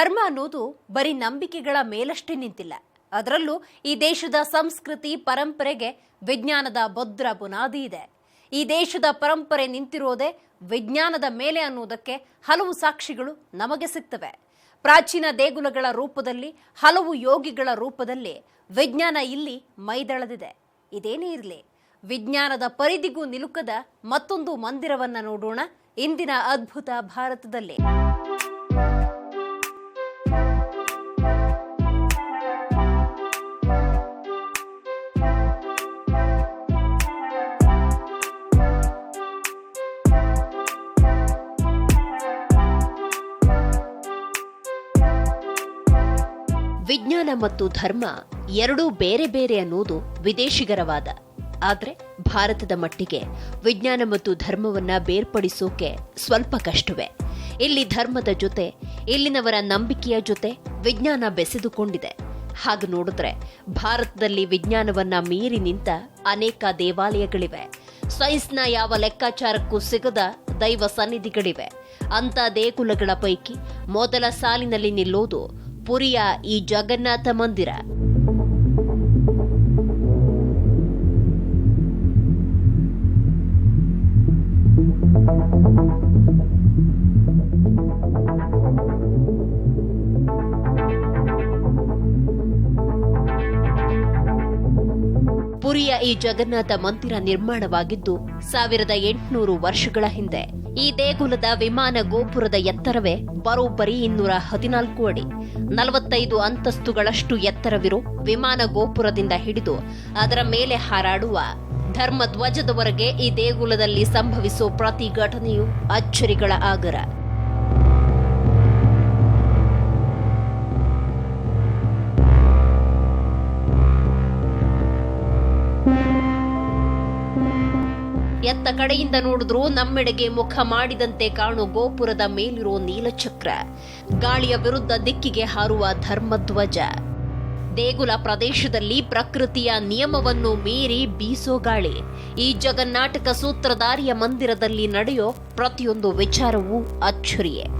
ಧರ್ಮ ಅನ್ನೋದು ಬರೀ ನಂಬಿಕೆಗಳ ಮೇಲಷ್ಟೇ ನಿಂತಿಲ್ಲ. ಅದರಲ್ಲೂ ಈ ದೇಶದ ಸಂಸ್ಕೃತಿ, ಪರಂಪರೆಗೆ ವಿಜ್ಞಾನದ ಭದ್ರ ಬುನಾದಿ ಇದೆ. ಈ ದೇಶದ ಪರಂಪರೆ ನಿಂತಿರೋದೇ ವಿಜ್ಞಾನದ ಮೇಲೆ ಅನ್ನೋದಕ್ಕೆ ಹಲವು ಸಾಕ್ಷಿಗಳು ನಮಗೆ ಸಿಗ್ತವೆ. ಪ್ರಾಚೀನ ದೇಗುಲಗಳ ರೂಪದಲ್ಲಿ, ಹಲವು ಯೋಗಿಗಳ ರೂಪದಲ್ಲಿ ವಿಜ್ಞಾನ ಇಲ್ಲಿ ಮೈದಳೆದಿದೆ. ಇದೇನೇ ಇರಲಿ, ವಿಜ್ಞಾನದ ಪರಿಧಿಗೂ ನಿಲುಕದ ಮತ್ತೊಂದು ಮಂದಿರವನ್ನ ನೋಡೋಣ ಇಂದಿನ ಅದ್ಭುತ ಭಾರತದಲ್ಲಿ. ವಿಜ್ಞಾನ ಮತ್ತು ಧರ್ಮ ಎರಡೂ ಬೇರೆ ಬೇರೆ ಅನ್ನೋದು ವಿದೇಶಿಗರ ವಾದ ಆದ್ರೆ ಭಾರತದ ಮಟ್ಟಿಗೆ ವಿಜ್ಞಾನ ಮತ್ತು ಧರ್ಮವನ್ನ ಬೇರ್ಪಡಿಸೋಕೆ ಸ್ವಲ್ಪ ಕಷ್ಟವೇ. ಇಲ್ಲಿ ಧರ್ಮದ ಜೊತೆ, ಇಲ್ಲಿನವರ ನಂಬಿಕೆಯ ಜೊತೆ ವಿಜ್ಞಾನ ಬೆಸೆದುಕೊಂಡಿದೆ. ಹಾಗೆ ನೋಡಿದ್ರೆ ಭಾರತದಲ್ಲಿ ವಿಜ್ಞಾನವನ್ನ ಮೀರಿ ನಿಂತ ಅನೇಕ ದೇವಾಲಯಗಳಿವೆ. ಸೈನ್ಸ್ನ ಯಾವ ಲೆಕ್ಕಾಚಾರಕ್ಕೂ ಸಿಗದ ದೈವ ಸನ್ನಿಧಿಗಳಿವೆ. ಅಂತ ದೇಗುಲಗಳ ಪೈಕಿ ಮೊದಲ ಸಾಲಿನಲ್ಲಿ ನಿಲ್ಲೋದು ಪುರಿಯ ಈ ಜಗನ್ನಾಥ ಮಂದಿರ. ಪುರಿಯ ಈ ಜಗನ್ನಾಥ ಮಂದಿರ ನಿರ್ಮಾಣವಾಗಿದ್ದು ಸಾವಿರದ ಎಂಟುನೂರು ವರ್ಷಗಳ ಹಿಂದೆ. ಈ ದೇಗುಲದ ವಿಮಾನ ಗೋಪುರದ ಎತ್ತರವೇ ಬರೋಬ್ಬರಿ ಇನ್ನೂರ ಹದಿನಾಲ್ಕು ಅಡಿ. ನಲವತ್ತೈದು ಅಂತಸ್ತುಗಳಷ್ಟು ಎತ್ತರವಿರು ವಿಮಾನ ಗೋಪುರದಿಂದ ಹಿಡಿದು ಅದರ ಮೇಲೆ ಹಾರಾಡುವ ಧರ್ಮ ಧ್ವಜದವರೆಗೆ ಈ ದೇಗುಲದಲ್ಲಿ ಸಂಭವಿಸೋ ಪ್ರತಿ ಘಟನೆಯು ಅಚ್ಚರಿಗಳ ಆಗರ. ಎತ್ತ ಕಡೆಯಿಂದ ನೋಡಿದ್ರೂ ನಮ್ಮೆಡೆಗೆ ಮುಖ ಮಾಡಿದಂತೆ ಕಾಣೋ ಗೋಪುರದ ಮೇಲಿರೋ ನೀಲಚಕ್ರ. ಗಾಳಿಯ ವಿರುದ್ಧ ದಿಕ್ಕಿಗೆ ಹಾರುವ ಧರ್ಮಧ್ವಜ. ದೇಗುಲ ಪ್ರದೇಶದಲ್ಲಿ ಪ್ರಕೃತಿಯ ನಿಯಮವನ್ನು ಮೀರಿ ಬೀಸೋ ಗಾಳಿ. ಈ ಜಗನ್ನಾಟಕ ಸೂತ್ರಧಾರಿಯ ಮಂದಿರದಲ್ಲಿ ನಡೆಯೋ ಪ್ರತಿಯೊಂದು ವಿಚಾರವೂ ಅಚ್ಚರಿಯೇ.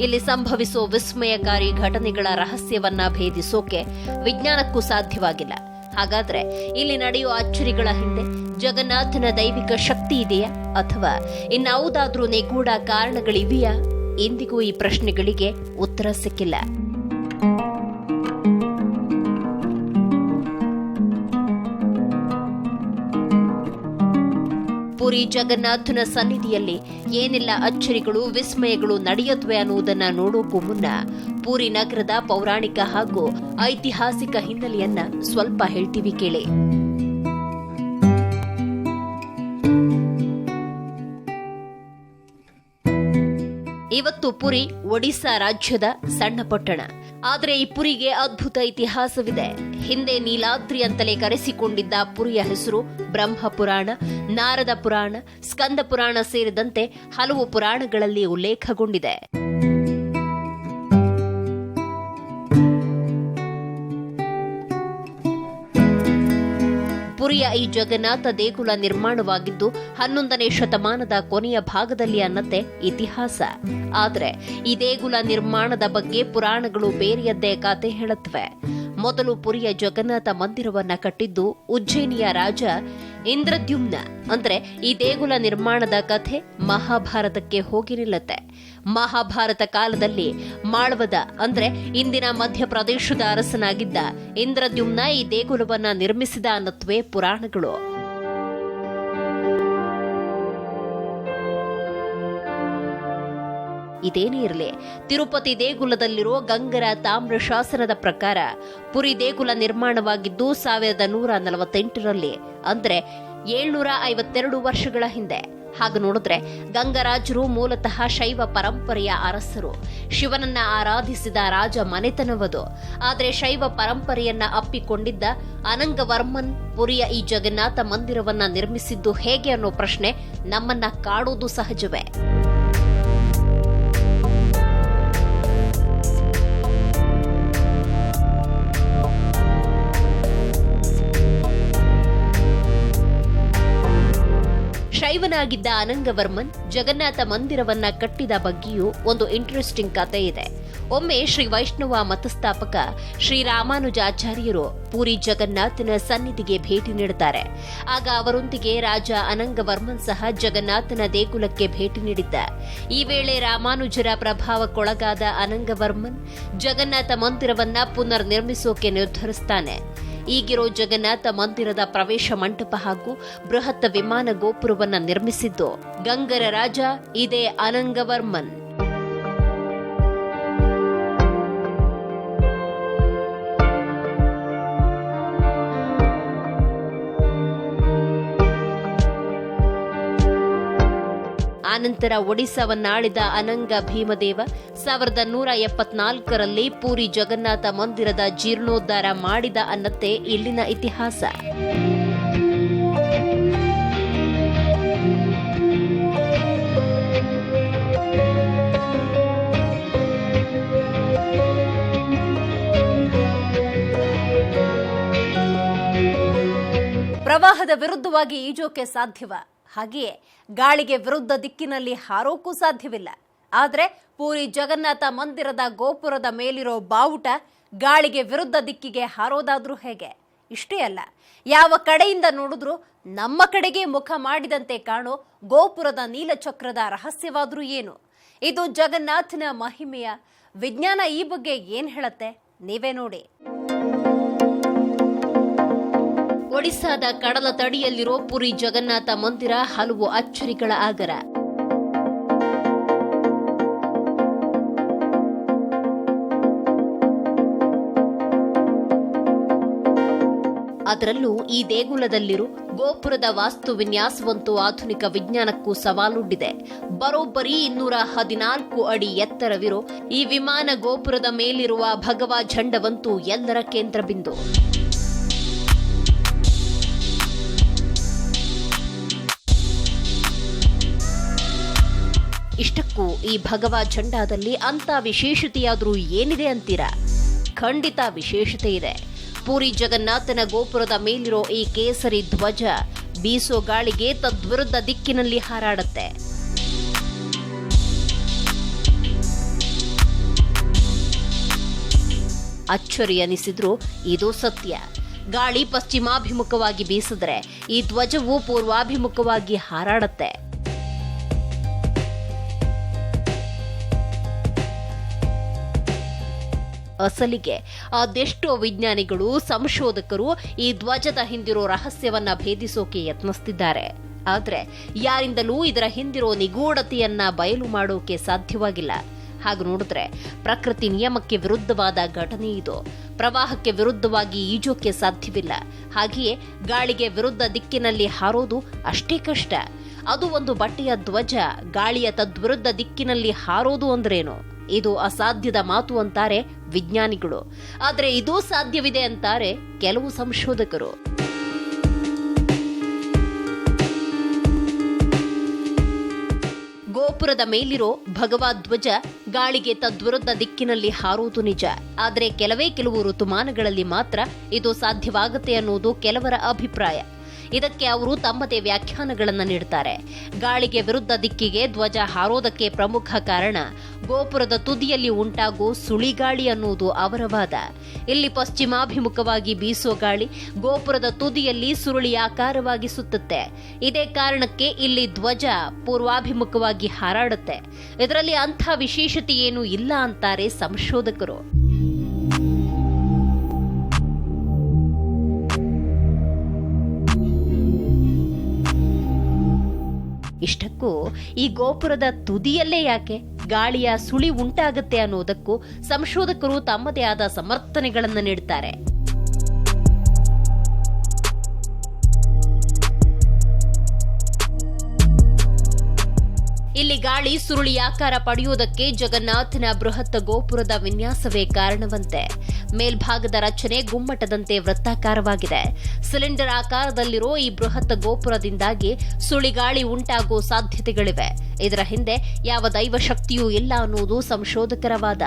ಇಲ್ಲಿ ಸಂಭವಿಸೋ ವಿಸ್ಮಯಕಾರಿ ಘಟನೆಗಳ ರಹಸ್ಯವನ್ನ ಭೇದಿಸೋಕೆ ವಿಜ್ಞಾನಕ್ಕೂ ಸಾಧ್ಯವಾಗಿಲ್ಲ. ಹಾಗಾದ್ರೆ ಇಲ್ಲಿ ನಡೆಯುವ ಅಚ್ಚರಿಗಳ ಹಿಂದೆ ಜಗನ್ನಾಥನ ದೈವಿಕ ಶಕ್ತಿ ಇದೆಯಾ? ಅಥವಾ ಇನ್ನಾವುದಾದ್ರೂ ನಿಗೂಢ ಕಾರಣಗಳಿವೆಯಾ? ಇಂದಿಗೂ ಈ ಪ್ರಶ್ನೆಗಳಿಗೆ ಉತ್ತರ ಸಿಕ್ಕಿಲ್ಲ. ಪುರಿ ಜಗನ್ನಾಥನ ಸನ್ನಿಧಿಯಲ್ಲಿ ಏನೆಲ್ಲ ಅಚ್ಚರಿಗಳು, ವಿಸ್ಮಯಗಳು ನಡೆಯತ್ವೆ ಅನ್ನುವುದನ್ನು ನೋಡೋಕ್ಕೂ ಮುನ್ನ ಪೂರಿ ನಗರದ ಪೌರಾಣಿಕ ಹಾಗೂ ಐತಿಹಾಸಿಕ ಹಿನ್ನೆಲೆಯನ್ನ ಸ್ವಲ್ಪ ಹೇಳ್ತೀವಿ ಕೇಳಿ. ಇವತ್ತು ಪುರಿ ಒಡಿಶಾ ರಾಜ್ಯದ ಸಣ್ಣ ಪಟ್ಟಣ. ಆದರೆ ಈ ಪುರಿಗೆ ಅದ್ಭುತ ಇತಿಹಾಸವಿದೆ. ಹಿಂದೆ ನೀಲಾದ್ರಿ ಅಂತಲೇ ಕರೆಸಿಕೊಂಡಿದ್ದ ಪುರಿಯ ಹೆಸರು ಬ್ರಹ್ಮ ಪುರಾಣ, ನಾರದ ಪುರಾಣ, ಸ್ಕಂದ ಪುರಾಣ ಸೇರಿದಂತೆ ಹಲವು ಪುರಾಣಗಳಲ್ಲಿ ಉಲ್ಲೇಖಗೊಂಡಿದೆ. ಪುರಿಯ ಈ ಜಗನ್ನಾಥ ದೇಗುಲ ನಿರ್ಮಾಣವಾಗಿದ್ದು ಹನ್ನೊಂದನೇ ಶತಮಾನದ ಕೊನೆಯ ಭಾಗದಲ್ಲಿ ಅನ್ನತೆ ಇತಿಹಾಸ. ಆದರೆ ಈ ದೇಗುಲ ನಿರ್ಮಾಣದ ಬಗ್ಗೆ ಪುರಾಣಗಳು ಬೇರೆಯದ್ದೇ ಕತೆ ಹೇಳುತ್ತವೆ. ಮೊದಲು ಪುರಿಯ ಜಗನ್ನಾಥ ಮಂದಿರವನ್ನ ಕಟ್ಟಿದ್ದು ಉಜ್ಜಯಿನಿಯ ರಾಜ ಇಂದ್ರದ್ಯುಮ್ನ. ಅಂದ್ರೆ ಈ ದೇಗುಲ ನಿರ್ಮಾಣದ ಕಥೆ ಮಹಾಭಾರತಕ್ಕೆ ಹೋಗಿ ನಿಲ್ಲತ್ತೆ ಮಹಾಭಾರತ ಕಾಲದಲ್ಲಿ ಮಾಳ್ವದ, ಅಂದ್ರೆ ಇಂದಿನ ಮಧ್ಯಪ್ರದೇಶದ ಅರಸನಾಗಿದ್ದ ಇಂದ್ರದ್ಯುಮ್ನ ಈ ದೇಗುಲವನ್ನ ನಿರ್ಮಿಸಿದ ಅನ್ನತ್ವೇ ಪುರಾಣಗಳು. ಇದೇನೇ ಇರಲಿ, ತಿರುಪತಿ ದೇಗುಲದಲ್ಲಿರೋ ಗಂಗರ ತಾಮ್ರ ಶಾಸನದ ಪ್ರಕಾರ ಪುರಿ ದೇಗುಲ ನಿರ್ಮಾಣವಾಗಿದ್ದು ಸಾವಿರದ ನೂರ ನಲವತ್ತೆಂಟರಲ್ಲಿ, ಅಂದ್ರೆ ಏಳ್ನೂರ ಐವತ್ತೆರಡು ವರ್ಷಗಳ ಹಿಂದೆ. ಹಾಗೆ ನೋಡಿದ್ರೆ ಗಂಗರಾಜರು ಮೂಲತಃ ಶೈವ ಪರಂಪರೆಯ ಅರಸರು. ಶಿವನನ್ನ ಆರಾಧಿಸಿದ ರಾಜ ಮನೆತನವದು. ಆದರೆ ಶೈವ ಪರಂಪರೆಯನ್ನ ಅಪ್ಪಿಕೊಂಡಿದ್ದ ಅನಂಗವರ್ಮನ್ ಪುರಿಯ ಈ ಜಗನ್ನಾಥ ಮಂದಿರವನ್ನ ನಿರ್ಮಿಸಿದ್ದು ಹೇಗೆ ಅನ್ನೋ ಪ್ರಶ್ನೆ ನಮ್ಮನ್ನ ಕಾಡೋದು ಸಹಜವೇ. ದೇವನಾಗಿದ್ದ ಅನಂಗವರ್ಮನ್ ಜಗನ್ನಾಥ ಮಂದಿರವನ್ನ ಕಟ್ಟಿದ ಬಗ್ಗೆಯೂ ಒಂದು ಇಂಟ್ರೆಸ್ಟಿಂಗ್ ಕಥೆ ಇದೆ. ಒಮ್ಮೆ ಶ್ರೀ ವೈಷ್ಣವ ಮತಸ್ಥಾಪಕ ಶ್ರೀ ರಾಮಾನುಜಾಚಾರ್ಯರು ಪೂರಿ ಜಗನ್ನಾಥನ ಸನ್ನಿಧಿಗೆ ಭೇಟಿ ನೀಡುತ್ತಾರೆ. ಆಗ ಅವರೊಂದಿಗೆ ರಾಜ ಅನಂಗವರ್ಮನ್ ಸಹ ಜಗನ್ನಾಥನ ದೇಗುಲಕ್ಕೆ ಭೇಟಿ ನೀಡಿದ್ದ. ಈ ವೇಳೆ ರಾಮಾನುಜರ ಪ್ರಭಾವಕ್ಕೊಳಗಾದ ಅನಂಗವರ್ಮನ್ ಜಗನ್ನಾಥ ಮಂದಿರವನ್ನ ಪುನರ್ ನಿರ್ಮಿಸೋಕೆ ನಿರ್ಧರಿಸ್ತಾನೆ. ಈಗಿರೋ ಜಗನ್ನಾಥ ಮಂದಿರದ ಪ್ರವೇಶ ಮಂಟಪ ಹಾಗೂ ಬೃಹತ್ ವಿಮಾನ ಗೋಪುರವನ್ನು ನಿರ್ಮಿಸಿದ್ದು ಗಂಗರ ರಾಜ ಇದೇ ಅನಂಗವರ್ಮನ್. ಆನಂತರ ಒಡಿಸ್ಸಾವನ್ನಾಳಿದ ಅನಂಗ ಭೀಮದೇವ ಸಾವಿರದ ನೂರ ಎಪ್ಪತ್ನಾಲ್ಕರಲ್ಲಿ ಪೂರಿ ಜಗನ್ನಾಥ ಮಂದಿರದ ಜೀರ್ಣೋದ್ಧಾರ ಮಾಡಿದ ಅನ್ನತ್ತೆ ಇಲ್ಲಿನ ಇತಿಹಾಸ. ಪ್ರವಾಹದ ವಿರುದ್ಧವಾಗಿ ಈಜೋಕೆ ಸಾಧ್ಯವ. ಹಾಗೆಯೇ ಗಾಳಿಗೆ ವಿರುದ್ಧ ದಿಕ್ಕಿನಲ್ಲಿ ಹಾರೋಕ್ಕೂ ಸಾಧ್ಯವಿಲ್ಲ. ಆದರೆ ಪೂರಿ ಜಗನ್ನಾಥ ಮಂದಿರದ ಗೋಪುರದ ಮೇಲಿರೋ ಬಾವುಟ ಗಾಳಿಗೆ ವಿರುದ್ಧ ದಿಕ್ಕಿಗೆ ಹಾರೋದಾದ್ರೂ ಹೇಗೆ? ಇಷ್ಟೇ ಅಲ್ಲ, ಯಾವ ಕಡೆಯಿಂದ ನೋಡಿದ್ರೂ ನಮ್ಮ ಕಡೆಗೆ ಮುಖ ಮಾಡಿದಂತೆ ಕಾಣೋ ಗೋಪುರದ ನೀಲಚಕ್ರದ ರಹಸ್ಯವಾದರೂ ಏನು? ಇದು ಜಗನ್ನಾಥನ ಮಹಿಮೆಯ ವಿಜ್ಞಾನ ಈ ಬಗ್ಗೆ ಏನು ಹೇಳತ್ತೆ? ನೀವೇ ನೋಡಿ. ಒಡಿಸ್ಸಾದ ಕಡಲ ತಡಿಯಲ್ಲಿರೋ ಪುರಿ ಜಗನ್ನಾಥ ಮಂದಿರ ಹಲವು ಅಚ್ಚರಿಗಳ ಆಗರ. ಅದರಲ್ಲೂ ಈ ದೇಗುಲದಲ್ಲಿರೋ ಗೋಪುರದ ವಾಸ್ತು ವಿನ್ಯಾಸವಂತೂ ಆಧುನಿಕ ವಿಜ್ಞಾನಕ್ಕೂ ಸವಾಲುಡ್ಡಿದೆ ಬರೋಬ್ಬರಿ ಇನ್ನೂರ ಹದಿನಾಲ್ಕು ಅಡಿ ಎತ್ತರವಿರೋ ಈ ವಿಮಾನ ಗೋಪುರದ ಮೇಲಿರುವ ಭಗವಾ ಝಂಡವಂತೂ ಎಲ್ಲರ ಕೇಂದ್ರಬಿಂದು ಇಷ್ಟಕ್ಕೂ ಈ ಭಗವಾ ಝಂಡಾದಲ್ಲಿ ಅಂತ ವಿಶೇಷತೆಯಾದರೂ ಏನಿದೆ ಅಂತೀರಾ? ಖಂಡಿತ ವಿಶೇಷತೆ ಇದೆ. ಪೂರಿ ಜಗನ್ನಾಥನ ಗೋಪುರದ ಮೇಲಿರೋ ಈ ಕೇಸರಿ ಧ್ವಜ ಬೀಸೋ ಗಾಳಿಗೆ ತದ್ವಿರುದ್ಧ ದಿಕ್ಕಿನಲ್ಲಿ ಹಾರಾಡುತ್ತೆ. ಅಚ್ಚರಿ ಅನಿಸಿದ್ರು ಇದು ಸತ್ಯ. ಗಾಳಿ ಪಶ್ಚಿಮಾಭಿಮುಖವಾಗಿ ಬೀಸಿದ್ರೆ ಈ ಧ್ವಜವು ಪೂರ್ವಾಭಿಮುಖವಾಗಿ ಹಾರಾಡುತ್ತೆ. ಅಸಲಿಗೆ. ಅದೆಷ್ಟೋ ವಿಜ್ಞಾನಿಗಳು, ಸಂಶೋಧಕರು ಈ ಧ್ವಜದ ಹಿಂದಿರೋ ರಹಸ್ಯವನ್ನ ಭೇದಿಸೋಕೆ ಯತ್ನಿಸ್ತಿದ್ದಾರೆ. ಆದ್ರೆ ಯಾರಿಂದಲೂ ಇದರ ಹಿಂದಿರೋ ನಿಗೂಢತೆಯನ್ನ ಬಯಲು ಮಾಡೋಕೆ ಸಾಧ್ಯವಾಗಿಲ್ಲ. ಹಾಗೆ ನೋಡಿದ್ರೆ ಪ್ರಕೃತಿ ನಿಯಮಕ್ಕೆ ವಿರುದ್ಧವಾದ ಘಟನೆ ಇದು. ಪ್ರವಾಹಕ್ಕೆ ವಿರುದ್ಧವಾಗಿ ಈಜೋಕೆ ಸಾಧ್ಯವಿಲ್ಲ. ಹಾಗೆಯೇ ಗಾಳಿಗೆ ವಿರುದ್ಧ ದಿಕ್ಕಿನಲ್ಲಿ ಹಾರೋದು ಅಷ್ಟೇ ಕಷ್ಟ. ಅದು ಒಂದು ಬಟ್ಟೆಯ ಧ್ವಜ, ಗಾಳಿಯ ತದ್ವಿರುದ್ಧ ದಿಕ್ಕಿನಲ್ಲಿ ಹಾರೋದು ಅಂದ್ರೇನು? ಇದು ಅಸಾಧ್ಯದ ಮಾತು ಅಂತಾರೆ ವಿಜ್ಞಾನಿಗಳು. ಆದರೆ ಇದೂ ಸಾಧ್ಯವಿದೆ ಅಂತಾರೆ ಕೆಲವು ಸಂಶೋಧಕರು. ಗೋಪುರದ ಮೇಲಿರೋ ಭಗವದ್ ಧ್ವಜ ಗಾಳಿಗೆ ತದ್ವಿರುದ್ಧ ದಿಕ್ಕಿನಲ್ಲಿ ಹಾರುವುದು ನಿಜ. ಆದರೆ ಕೆಲವೇ ಕೆಲವು ಋತುಮಾನಗಳಲ್ಲಿ ಮಾತ್ರ ಇದು ಸಾಧ್ಯವಾಗುತ್ತೆ ಅನ್ನೋದು ಕೆಲವರ ಅಭಿಪ್ರಾಯ. ಇದಕ್ಕೆ ಅವರು ತಮ್ಮದೇ ವ್ಯಾಖ್ಯಾನಗಳನ್ನು ನೀಡುತ್ತಾರೆ. ಗಾಳಿಗೆ ವಿರುದ್ಧ ದಿಕ್ಕಿಗೆ ಧ್ವಜ ಹಾರೋದಕ್ಕೆ ಪ್ರಮುಖ ಕಾರಣ ಗೋಪುರದ ತುದಿಯಲ್ಲಿ ಉಂಟಾಗೋ ಸುಳಿಗಾಳಿ ಅನ್ನುವುದು ಅವರ ವಾದ. ಇಲ್ಲಿ ಪಶ್ಚಿಮಾಭಿಮುಖವಾಗಿ ಬೀಸೋ ಗಾಳಿ ಗೋಪುರದ ತುದಿಯಲ್ಲಿ ಸುರುಳಿ ಆಕಾರವಾಗಿ ಸುತ್ತುತ್ತೆ. ಇದೇ ಕಾರಣಕ್ಕೆ ಇಲ್ಲಿ ಧ್ವಜ ಪೂರ್ವಾಭಿಮುಖವಾಗಿ ಹಾರಾಡುತ್ತೆ. ಇದರಲ್ಲಿ ಅಂಥ ವಿಶೇಷತೆ ಏನೂ ಇಲ್ಲ ಅಂತಾರೆ ಸಂಶೋಧಕರು. ಇಷ್ಟಕ್ಕೂ ಈ ಗೋಪುರದ ತುದಿಯಲ್ಲೇ ಯಾಕೆ? ಗಾಳಿಯ ಸುಳಿ ಉಂಟಾಗುತ್ತೆ ಅನ್ನೋದಕ್ಕೂ ಸಂಶೋಧಕರು ತಮ್ಮದೇ ಆದ ಸಮರ್ಥನೆಗಳನ್ನು ನೀಡುತ್ತಾರೆ ಇಲ್ಲಿ ಗಾಳಿ, ಸುರುಳಿ ಆಕಾರ ಪಡೆಯುವುದಕ್ಕೆ ಜಗನ್ನಾಥನ ಬೃಹತ್ ಗೋಪುರದ ವಿನ್ಯಾಸವೇ ಕಾರಣವಂತೆ. ಮೇಲ್ಭಾಗದ ರಚನೆ ಗುಮ್ಮಟದಂತೆ ವೃತ್ತಾಕಾರವಾಗಿದೆ. ಸಿಲಿಂಡರ್ ಆಕಾರದಲ್ಲಿರೋ ಈ ಬೃಹತ್ ಗೋಪುರದಿಂದಾಗಿ ಸುಳಿಗಾಳಿ ಉಂಟಾಗುವ ಸಾಧ್ಯತೆಗಳಿವೆ. ಇದರ ಹಿಂದೆ ಯಾವ ದೈವ ಶಕ್ತಿಯೂ ಇಲ್ಲ ಅನ್ನುವುದು ಸಂಶೋಧಕರ ವಾದ.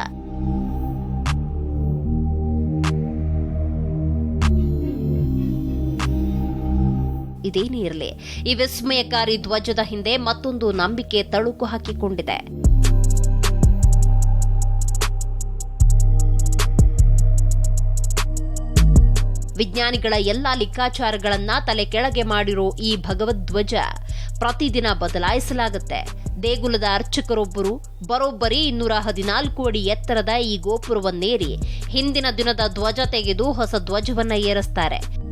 ಇದೇನೇ ಇರಲಿ. ಈ ವಿಸ್ಮಯಕಾರಿ ಧ್ವಜದ ಹಿಂದೆ ಮತ್ತೊಂದು ನಂಬಿಕೆ ತಳುಕು ಹಾಕಿಕೊಂಡಿದೆ. ವಿಜ್ಞಾನಿಗಳ ಎಲ್ಲಾ ಲೆಕ್ಕಾಚಾರಗಳನ್ನ ತಲೆ ಕೆಳಗೆ ಮಾಡಿರೋ ಈ ಭಗವದ್ವಜ ಪ್ರತಿದಿನ ಬದಲಾಯಿಸಲಾಗುತ್ತೆ. ದೇಗುಲದ ಅರ್ಚಕರೊಬ್ಬರು ಬರೋಬ್ಬರಿ ಇನ್ನೂರ ಹದಿನಾಲ್ಕು ಅಡಿ ಎತ್ತರದ ಈ ಗೋಪುರವನ್ನೇರಿ ಹಿಂದಿನ ದಿನದ ಧ್ವಜ ತೆಗೆದು ಹೊಸ ಧ್ವಜವನ್ನ ಏರಿಸ್ತಾರೆ.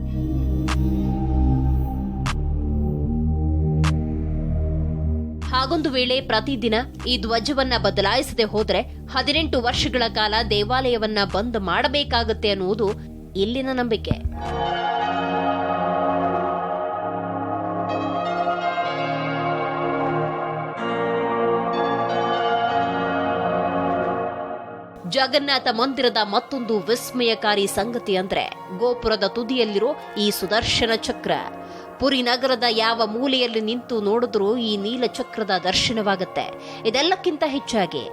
ಹಾಗೊಂದು ವೇಳೆ ಪ್ರತಿದಿನ ಈ ಧ್ವಜವನ್ನ ಬದಲಾಯಿಸದೆ ಹೋದರೆ ಹದಿನೆಂಟು ವರ್ಷಗಳ ಕಾಲ ದೇವಾಲಯವನ್ನ ಬಂದ್ ಮಾಡಬೇಕಾಗುತ್ತೆ ಅನ್ನುವುದು ಇಲ್ಲಿನ ನಂಬಿಕೆ. ಜಗನ್ನಾಥ ಮಂದಿರದ ಮತ್ತೊಂದು ವಿಸ್ಮಯಕಾರಿ ಸಂಗತಿ ಅಂದ್ರೆ ಗೋಪುರದ ತುದಿಯಲ್ಲಿರೋ ಈ ಸುದರ್ಶನ ಚಕ್ರ. ಪುರಿ ನಗರದ ಯಾವ ಮೂಲೆಯಲ್ಲಿ ನಿಂತು ನೋಡಿದ್ರೂ ಈ ನೀಲ ಚಕ್ರದ ದರ್ಶನವಾಗುತ್ತೆ. ಇದೆಲ್ಲಕ್ಕಿಂತ ಹೆಚ್ಚಾಗಿ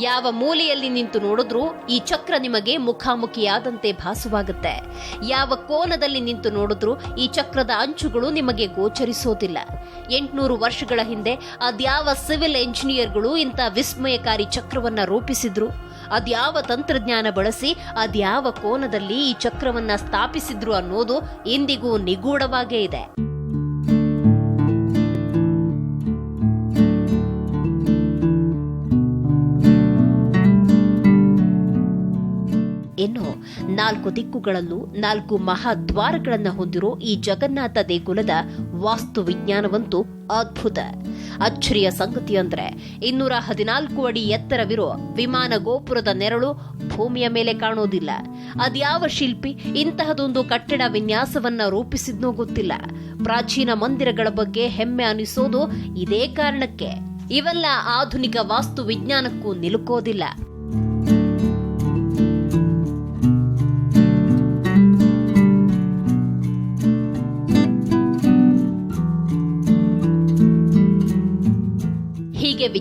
ಯಾವ ಮೂಲೆಯಲ್ಲಿ ನಿಂತು ನೋಡಿದ್ರೂ ಈ ಚಕ್ರ ನಿಮಗೆ ಮುಖಾಮುಖಿಯಾದಂತೆ ಭಾಸವಾಗುತ್ತೆ. ಯಾವ ಕೋನದಲ್ಲಿ ನಿಂತು ನೋಡಿದ್ರೂ ಈ ಚಕ್ರದ ಅಂಚುಗಳು ನಿಮಗೆ ಗೋಚರಿಸೋದಿಲ್ಲ. ಎಂಟುನೂರು ವರ್ಷಗಳ ಹಿಂದೆ ಅದ್ಯಾವ ಸಿವಿಲ್ ಎಂಜಿನಿಯರ್ಗಳು ಇಂಥ ವಿಸ್ಮಯಕಾರಿ ಚಕ್ರವನ್ನ ರೂಪಿಸಿದ್ರು? ಅದ್ಯಾವ ತಂತ್ರಜ್ಞಾನ ಬಳಸಿ ಅದ್ಯಾವ ಕೋನದಲ್ಲಿ ಈ ಚಕ್ರವನ್ನ ಸ್ಥಾಪಿಸಿದ್ರು ಅನ್ನೋದು ಇಂದಿಗೂ ನಿಗೂಢವಾಗೇ ಇದೆ. ಇನ್ನು ನಾಲ್ಕು ದಿಕ್ಕುಗಳಲ್ಲೂ ನಾಲ್ಕು ಮಹಾದ್ವಾರಗಳನ್ನು ಹೊಂದಿರೋ ಈ ಜಗನ್ನಾಥ ದೇಗುಲದ ವಾಸ್ತು ವಿಜ್ಞಾನವಂತೂ ಅದ್ಭುತ. ಅಚ್ಚರಿಯ ಸಂಗತಿ ಅಂದ್ರೆ ಇನ್ನೂರ ಹದಿನಾಲ್ಕು ಅಡಿ ಎತ್ತರವಿರೋ ವಿಮಾನ ಗೋಪುರದ ನೆರಳು ಭೂಮಿಯ ಮೇಲೆ ಕಾಣೋದಿಲ್ಲ. ಅದ್ಯಾವ ಶಿಲ್ಪಿ ಇಂತಹದೊಂದು ಕಟ್ಟಡ ವಿನ್ಯಾಸವನ್ನ ರೂಪಿಸಿದ್ನೋ ಗೊತ್ತಿಲ್ಲ. ಪ್ರಾಚೀನ ಮಂದಿರಗಳ ಬಗ್ಗೆ ಹೆಮ್ಮೆ ಅನಿಸೋದು ಇದೇ ಕಾರಣಕ್ಕೆ. ಇವೆಲ್ಲ ಆಧುನಿಕ ವಾಸ್ತು ವಿಜ್ಞಾನಕ್ಕೂ ನಿಲುಕೋದಿಲ್ಲ.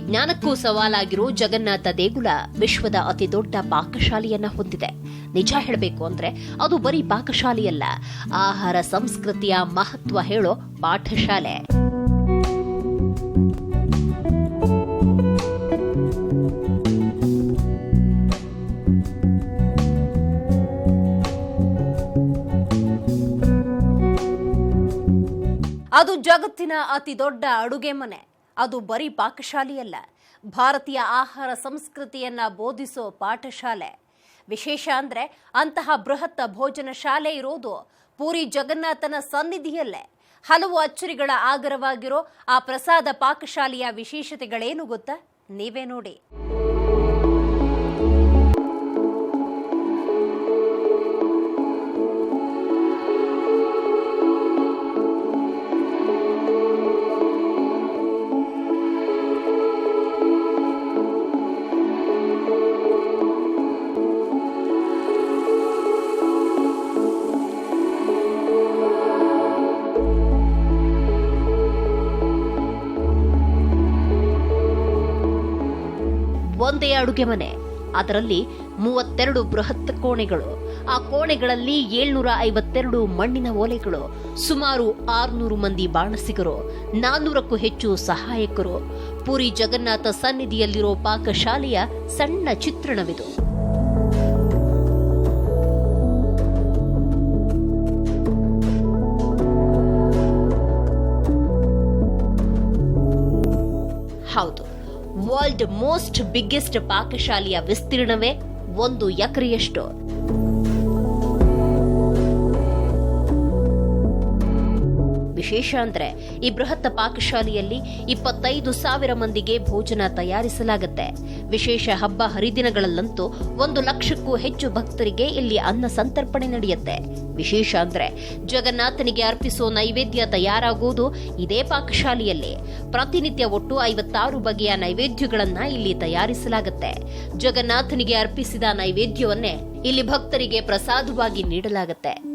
ವಿಜ್ಞಾನಕ್ಕೂ ಸವಾಲಾಗಿರೋ ಜಗನ್ನಾಥ ದೇಗುಲ ವಿಶ್ವದ ಅತಿ ದೊಡ್ಡ ಪಾಕಶಾಲೆಯನ್ನ ಹೊಂದಿದೆ. ನಿಜ ಹೇಳಬೇಕು ಅಂದ್ರೆ ಅದು ಬರೀ ಪಾಕಶಾಲೆಯಲ್ಲ. ಆಹಾರ, ಸಂಸ್ಕೃತಿಯ ಮಹತ್ವ ಹೇಳೋ ಪಾಠಶಾಲೆ. ಅದು ಜಗತ್ತಿನ ಅತಿ ದೊಡ್ಡ ಅಡುಗೆ ಮನೆ. ಅದು ಬರೀ ಪಾಕಶಾಲೆಯಲ್ಲ. ಭಾರತೀಯ ಆಹಾರ ಸಂಸ್ಕೃತಿಯನ್ನ ಬೋಧಿಸೋ ಪಾಠಶಾಲೆ. ವಿಶೇಷ ಅಂದ್ರೆ ಅಂತಹ ಬೃಹತ್ ಭೋಜನ ಶಾಲೆ ಇರೋದು ಪೂರಿ ಜಗನ್ನಾಥನ ಸನ್ನಿಧಿಯಲ್ಲೇ. ಹಲವು ಅಚ್ಚರಿಗಳ ಆಗರವಾಗಿರೋ ಆ ಪ್ರಸಾದ ಪಾಕಶಾಲೆಯ ವಿಶೇಷತೆಗಳೇನು ಗೊತ್ತಾ? ನೀವೇ ನೋಡಿ. ಒಂದೇ ಅಡುಗೆ ಮನೆ. ಅದರಲ್ಲಿ ಮೂವತ್ತೆರಡು ಬೃಹತ್ ಕೋಣೆಗಳು. ಆ ಕೋಣೆಗಳಲ್ಲಿ ಏಳ್ನೂರ ಐವತ್ತೆರಡು ಮಣ್ಣಿನ ಓಲೆಗಳು, ಸುಮಾರು ಆರ್ನೂರು ಮಂದಿ ಬಾಣಸಿಗರು ನಾನ್ನೂರಕ್ಕೂ ಹೆಚ್ಚು ಸಹಾಯಕರು. ಪುರಿ ಜಗನ್ನಾಥ ಸನ್ನಿಧಿಯಲ್ಲಿರೋ ಪಾಕಶಾಲೆಯ ಸಣ್ಣ ಚಿತ್ರಣವಿದು. ವರ್ಲ್ಡ್ ಮೋಸ್ಟ್ ಬಿಗ್ಗೆಸ್ಟ್ ಪಾಕಶಾಲೆಯ ವಿಸ್ತೀರ್ಣವೇ ಒಂದು ಎಕರೆಯಷ್ಟು. ವಿಶೇಷ ಅಂದ್ರೆ ಈ ಬೃಹತ್ ಪಾಕಶಾಲೆಯಲ್ಲಿ ಇಪ್ಪತ್ತೈದು ಸಾವಿರ ಮಂದಿಗೆ ಭೋಜನ ತಯಾರಿಸಲಾಗುತ್ತೆ. ವಿಶೇಷ ಹಬ್ಬ ಹರಿದಿನಗಳಲ್ಲಂತೂ ಒಂದು ಲಕ್ಷಕ್ಕೂ ಹೆಚ್ಚು ಭಕ್ತರಿಗೆ ಇಲ್ಲಿ ಅನ್ನ ಸಂತರ್ಪಣೆ ನಡೆಯುತ್ತೆ. ವಿಶೇಷ ಅಂದ್ರೆ ಜಗನ್ನಾಥನಿಗೆ ಅರ್ಪಿಸೋ ನೈವೇದ್ಯ ತಯಾರಾಗುವುದು ಇದೇ ಪಾಕಶಾಲೆಯಲ್ಲಿ. ಪ್ರತಿನಿತ್ಯ ಒಟ್ಟು ಐವತ್ತಾರು ಬಗೆಯ ನೈವೇದ್ಯಗಳನ್ನ ಇಲ್ಲಿ ತಯಾರಿಸಲಾಗುತ್ತೆ. ಜಗನ್ನಾಥನಿಗೆ ಅರ್ಪಿಸಿದ ನೈವೇದ್ಯವನ್ನೇ ಇಲ್ಲಿ ಭಕ್ತರಿಗೆ ಪ್ರಸಾದವಾಗಿ ನೀಡಲಾಗುತ್ತೆ.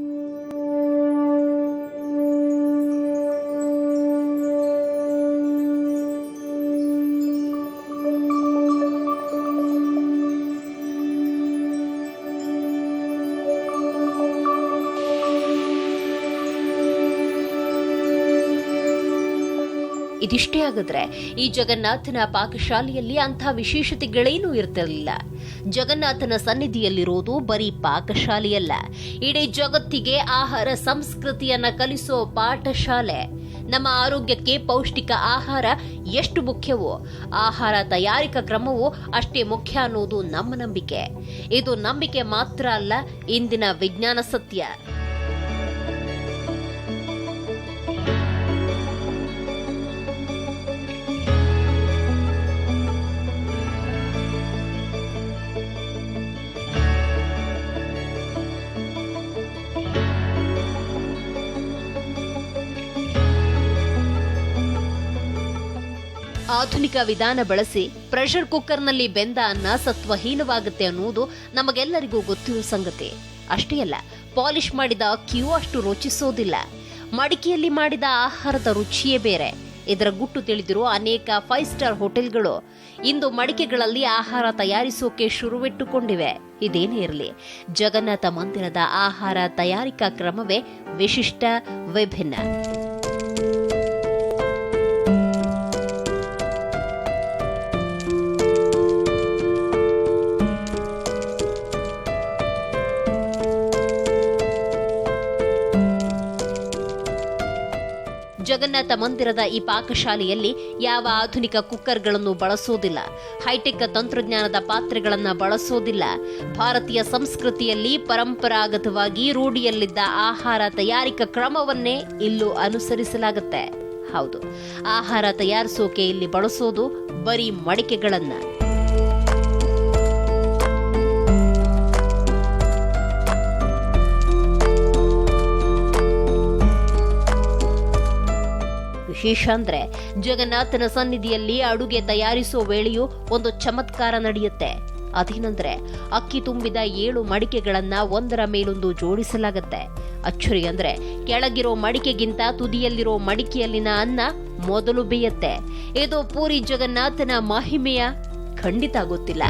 ಇದಿಷ್ಟೇ ಆಗಿದ್ರೆ ಈ ಜಗನ್ನಾಥನ ಪಾಕಶಾಲೆಯಲ್ಲಿ ಅಂಥ ವಿಶೇಷತೆಗಳೇನೂ ಇರ್ತಿರಲಿಲ್ಲ. ಜಗನ್ನಾಥನ ಸನ್ನಿಧಿಯಲ್ಲಿರೋದು ಬರೀ ಪಾಕಶಾಲೆಯಲ್ಲ. ಇಡೀ ಜಗತ್ತಿಗೆ ಆಹಾರ ಸಂಸ್ಕೃತಿಯನ್ನ ಕಲಿಸೋ ಪಾಠಶಾಲೆ. ನಮ್ಮ ಆರೋಗ್ಯಕ್ಕೆ ಪೌಷ್ಟಿಕ ಆಹಾರ ಎಷ್ಟು ಮುಖ್ಯವೋ, ಆಹಾರ ತಯಾರಿಕಾ ಕ್ರಮವೂ ಅಷ್ಟೇ ಮುಖ್ಯ ಅನ್ನೋದು ನಮ್ಮ ನಂಬಿಕೆ. ಇದು ನಂಬಿಕೆ ಮಾತ್ರ ಅಲ್ಲ, ಇಂದಿನ ವಿಜ್ಞಾನ ಸತ್ಯ. ಆಧುನಿಕ ವಿಧಾನ ಬಳಸಿ ಪ್ರೆಷರ್ ಕುಕ್ಕರ್ನಲ್ಲಿ ಬೆಂದ ಅನ್ನ ಸತ್ವಹೀನವಾಗುತ್ತೆ ಅನ್ನುವುದು ನಮಗೆಲ್ಲರಿಗೂ ಗೊತ್ತಿರುವ ಸಂಗತಿ. ಅಷ್ಟೇ ಅಲ್ಲ, ಪಾಲಿಶ್ ಮಾಡಿದ ಅಕ್ಕಿಯೂ ಅಷ್ಟು ರುಚಿಸೋದಿಲ್ಲ. ಮಡಿಕೆಯಲ್ಲಿ ಮಾಡಿದ ಆಹಾರದ ರುಚಿಯೇ ಬೇರೆ. ಇದರ ಗುಟ್ಟು ತಿಳಿದಿರುವ ಅನೇಕ ಫೈವ್ ಸ್ಟಾರ್ ಹೋಟೆಲ್ಗಳು ಇಂದು ಮಡಿಕೆಗಳಲ್ಲಿ ಆಹಾರ ತಯಾರಿಸೋಕೆ ಶುರುವಿಟ್ಟುಕೊಂಡಿವೆ. ಇದೇನೇ ಇರಲಿ, ಜಗನ್ನಾಥ ಮಂದಿರದ ಆಹಾರ ತಯಾರಿಕಾ ಕ್ರಮವೇ ವಿಶಿಷ್ಟ, ವಿಭಿನ್ನ. ಜಗನ್ನಾಥ ಮಂದಿರದ ಈ ಪಾಕಶಾಲೆಯಲ್ಲಿ ಯಾವ ಆಧುನಿಕ ಕುಕ್ಕರ್ಗಳನ್ನು ಬಳಸೋದಿಲ್ಲ. ಹೈಟೆಕ್ ತಂತ್ರಜ್ಞಾನದ ಪಾತ್ರೆಗಳನ್ನು ಬಳಸೋದಿಲ್ಲ. ಭಾರತೀಯ ಸಂಸ್ಕೃತಿಯಲ್ಲಿ ಪರಂಪರಾಗತವಾಗಿ ರೂಢಿಯಲ್ಲಿದ್ದ ಆಹಾರ ತಯಾರಿಕಾ ಕ್ರಮವನ್ನೇ ಇಲ್ಲೂ ಅನುಸರಿಸಲಾಗುತ್ತೆ. ಹೌದು. ಆಹಾರ ತಯಾರಿಸೋಕೆ ಇಲ್ಲಿ ಬಳಸೋದು ಬರೀ ಮಡಿಕೆಗಳನ್ನ. ವಿಶೇಷ ಅಂದ್ರೆ ಜಗನ್ನಾಥನ ಸನ್ನಿಧಿಯಲ್ಲಿ ಅಡುಗೆ ತಯಾರಿಸುವ ವೇಳೆಯೂ ಒಂದು ಚಮತ್ಕಾರ ನಡೆಯುತ್ತೆ. ಅದೇನಂದ್ರೆ, ಅಕ್ಕಿ ತುಂಬಿದ ಏಳು ಮಡಿಕೆಗಳನ್ನ ಒಂದರ ಮೇಲೊಂದು ಜೋಡಿಸಲಾಗತ್ತೆ. ಅಚ್ಚರಿ ಅಂದ್ರೆ, ಕೆಳಗಿರೋ ಮಡಿಕೆಗಿಂತ ತುದಿಯಲ್ಲಿರೋ ಮಡಿಕೆಯಲ್ಲಿನ ಅನ್ನ ಮೊದಲು ಬೇಯತ್ತೆ. ಇದು ಪೂರಿ ಜಗನ್ನಾಥನ ಮಹಿಮೆಯ ಖಂಡಿತ ಗೊತ್ತಿಲ್ಲ.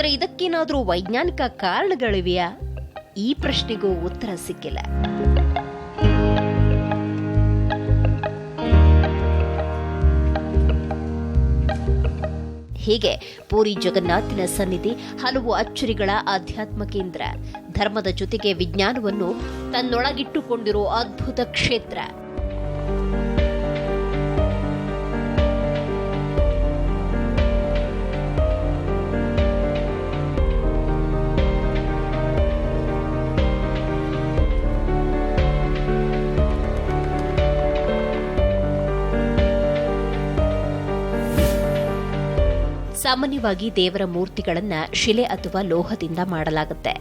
ಆದ್ರೆ ಇದಕ್ಕೇನಾದರೂ ವೈಜ್ಞಾನಿಕ ಕಾರಣಗಳಿವೆಯಾ? ಈ ಪ್ರಶ್ನೆಗೂ ಉತ್ತರ ಸಿಕ್ಕಿಲ್ಲ. ಹೀಗೆ ಪೂರಿ ಜಗನ್ನಾಥನ ಸನ್ನಿಧಿ ಹಲವು ಅಚ್ಚರಿಗಳ ಆಧ್ಯಾತ್ಮ ಕೇಂದ್ರ, ಧರ್ಮದ ಜೊತೆಗೆ ವಿಜ್ಞಾನವನ್ನು ತನ್ನೊಳಗಿಟ್ಟುಕೊಂಡಿರೋ ಅದ್ಭುತ ಕ್ಷೇತ್ರ. ಸಾಮಾನ್ಯವಾಗಿ ದೇವರ ಮೂರ್ತಿಗಳನ್ನ ಶಿಲೆ ಅಥವಾ ಲೋಹದಿಂದ ಮಾಡಲಾಗುತ್ತೆ.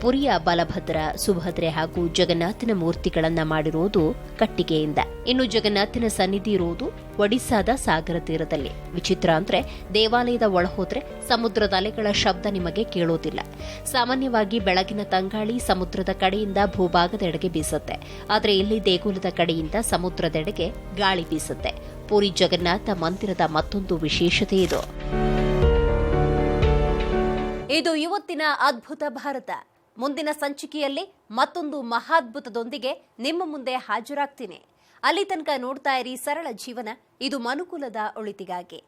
ಪುರಿಯ ಬಲಭದ್ರ, ಸುಭದ್ರೆ ಹಾಗೂ ಜಗನ್ನಾಥನ ಮೂರ್ತಿಗಳನ್ನ ಮಾಡಿರುವುದು ಕಟ್ಟಿಗೆಯಿಂದ. ಇನ್ನು ಜಗನ್ನಾಥನ ಸನ್ನಿಧಿ ಇರುವುದು ಒಡಿಸ್ಸಾದ ಸಾಗರ ತೀರದಲ್ಲಿ. ವಿಚಿತ್ರ ಅಂದ್ರೆ ದೇವಾಲಯದ ಒಳಹೋದ್ರೆ ಸಮುದ್ರದ ಅಲೆಗಳ ಶಬ್ದ ನಿಮಗೆ ಕೇಳೋದಿಲ್ಲ. ಸಾಮಾನ್ಯವಾಗಿ ಬೆಳಗಿನ ತಂಗಾಳಿ ಸಮುದ್ರದ ಕಡೆಯಿಂದ ಭೂಭಾಗದೆಡೆಗೆ ಬೀಸುತ್ತೆ. ಆದರೆ ಇಲ್ಲಿ ದೇಗುಲದ ಕಡೆಯಿಂದ ಸಮುದ್ರದೆಡೆಗೆ ಗಾಳಿ ಬೀಸುತ್ತೆ. ಪುರಿ ಜಗನ್ನಾಥ ಮಂದಿರದ ಮತ್ತೊಂದು ವಿಶೇಷತೆ ಇದು. ಇದು ಇವತ್ತಿನ ಅದ್ಭುತ ಭಾರತ. ಮುಂದಿನ ಸಂಚಿಕೆಯಲ್ಲಿ ಮತ್ತೊಂದು ಮಹಾದ್ಭುತದೊಂದಿಗೆ ನಿಮ್ಮ ಮುಂದೆ ಹಾಜರಾಗ್ತೀನಿ. ಅಲ್ಲಿ ತನಕ ನೋಡ್ತಾ ಇರಿ ಸರಳ ಜೀವನ, ಇದು ಮನುಕುಲದ ಒಳಿತಿಗಾಗಿ.